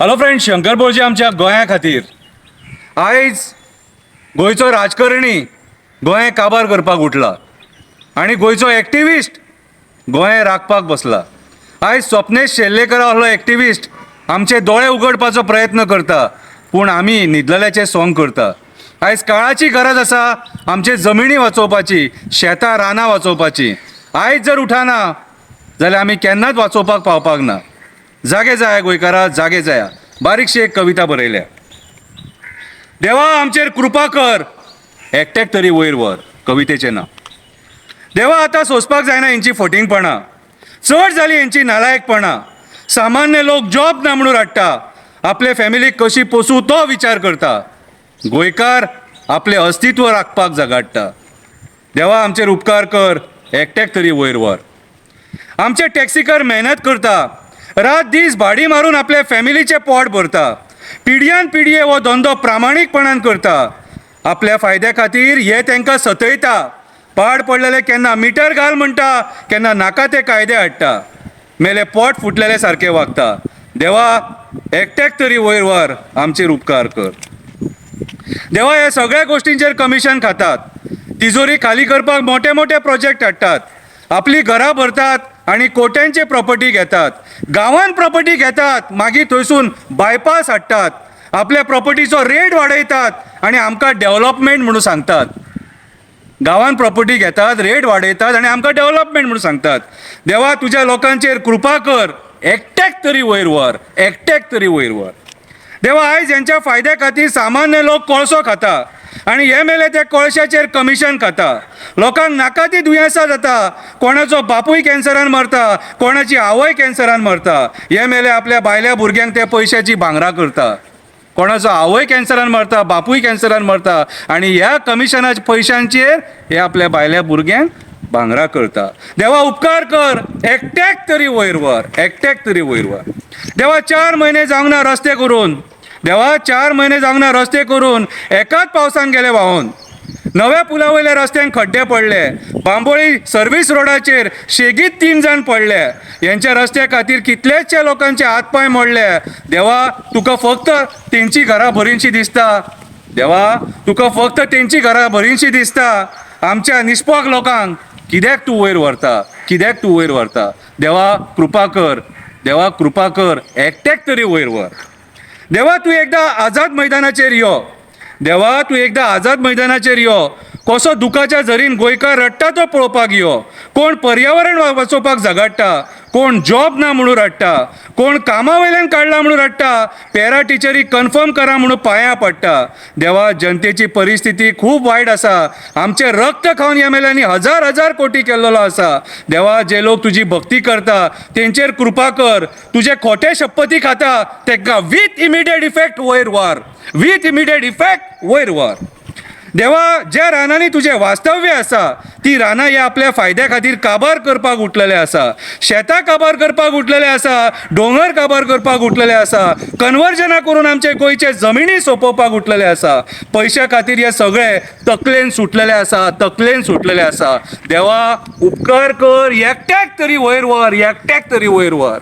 Hello friend Shankar बोळजी आमच्या गोंया खातीर. आयज गोंयचो राजकारणी गोंय काबार करपाक उठला आनी गोंयचो एक्टिविस्ट गोंय राखपाक बसला. आयज स्वप्नेश शेल्लेकर हो आसलो एक्टिविस्ट आमचे दोळे उगडपाचो प्रयत्न करता पूण आमी न्हिदलेल्याचें सोंग करता. आयज काळाची गरज आसा आमचे जमिनी वाचोवपाची शेतां रानां वाचोवपाची. आयज जर उठाना जाल्यार आमी केन्नाच वाचोवपाक पावपाक ना. जागे जाय गोंयकारा जागे जाया. बारीकशी एक कविता बरयल्या. देवा आमचेर कृपा कर. एकट्याक तरी वयर वर कवितेचें ना देवा आतां सोंसपाक जायना हेंची फटींगपणां. चड जाली हेंची नालायकपणां. सामान्य लोक जॉब ना म्हणून हाडटा आपले फॅमिलीक कशी पोसू तो विचार करता. गोंयकार आपले अस्तित्व राखपाक झगडटा देवा आमचेर उपकार कर. एकट्याक तरी वयर वर. आमचे टॅक्सीकार मेहनत करता. रात दीस भाडी मारून आपल्या फॅमिलीचे पोट भरता. पिढयान पिडये हो धंदो प्रामाणीकपणान करता. आपल्या फायद्या खातीर हे तांकां सतयता. पाड पडलेले केन्ना मिटर घाल म्हणटा केन्ना नाका ते कायदे हाडटा. मेले पोट फुटलेले सारके वागता. देवा एकट्याक तरी वयर वर आमचेर उपकार कर. देवा हे सगळ्या गोष्टींचेर कमिशन खातात. तिजोरी खाली करपाक मोठे मोठे प्रोजेक्ट हाडटात. आपली घरां भरतात आणि कोट्यांचे प्रॉपर्टी घेतात. गांवांत प्रॉपर्टी घेतात. मागीर थंयसून बायपास हाडटात. आपल्या प्रॉपर्टीचो रेट वाडयतात आणि आमकां डेव्हलपमेंट म्हणून सांगतात. गांवांत प्रॉपर्टी घेतात रेट वाडयतात आनी आमकां डेव्हलपमेंट म्हणून सांगतात. देवा तुज्या लोकांचेर कृपा कर. एकट्याक तरी वयर वर. एकट्याक तरी वयर वर. देवा आयज हेंच्या फायद्या खातीर सामान्य लोक कोळसो खाता. आनी हे मेले ते कोळशाचेर कमिशन खाता. लोकांक नाका ती दुयेंसां जाता. कोणाचो बापूय कॅन्सरान मरता कोणाची आवय कॅन्सरान मरता. हे मेले आपल्या भायल्या भुरग्यांक ते पयशाची भांगरां करता. कोणाचो आवय कॅन्सरान मरता बापूय कॅन्सरान मरता आनी ह्या कमिशनाच्या पयशांचेर हे आपल्या भायल्या भुरग्यांक भांगरां करता. देवा उपकार कर. एकट्याक तरी वयर वर एकट्याक तरी वयर वर देवा चार म्हयने जावंक ना रस्ते करून देवा चार म्हयने जावंक ना रस्ते करून एकाच पावसान गेले व्हांवून नव्या पुला वयल्या रस्त्यांक खड्डे पडले. बांबोळी सर्वीस रोडाचेर शेगीत तीन जाण पडले. यांच्या रस्त्या खातीर कितलेशे लोकांचे हातपाय मोडले. देवा तुका फक्त तेंची घरां भरिनशी दिसता. देवा तुका फक्त तेंची घरां भरिनशी दिसता. आमच्या निष्पाक लोकांक कित्याक तूं वयर व्हरता? कित्याक तूं वयर व्हरता? देवा कृपा कर. देवा कृपा कर. एकट्याक तरी वयर व्हर. देवा तूं एकदां आझाद मैदानाचेर यो देवा तूं एकदां आझाद मैदानाचेर यो कसो दुखाच्या झरीन गोंयकार रडटा तो पळोवपाक यो. कोण पर्यावरण वाचोवपाक झगडटा. कोण जॉब ना म्हणून रडटा कोण कामा वयल्यान काडला म्हणून रडटा पॅरा टिचरी कन्फर्म करा म्हणून पांयां पडटा. देवा जनतेची परिस्थिती खूब वायट आसा आमचे रक्त खावन एमएलएनी हजार हजार कोटी केल्लो आसा देवा जे लोक तुजी भक्ती करता तेंचेर कृपा कर. तुजे खोटे शपथी खाता तेका विथ इमिडिएट इफेक्ट वयर व्हर विथ इमिडिएट इफेक्ट वयर व्हर देवा ज्या रानांनी तुजें वास्तव्य आसा ती रानां हे आपल्या फायद्या खातीर काबार करपाक उठलेले आसा शेतां काबार करपाक उठलेले आसा दोंगर काबार करपाक उठलेले आसा कन्वर्जनां करून आमचे गोंयचे जमिनी सोंपोवपाक उठलेले आसा पयशा खातीर हे सगळे तकलेन सुटलेले आसा तकलेन सुटलेले आसा देवा उपकार कर एकट्याक तरी वयर व्हर एकट्याक तरी वयर व्हर.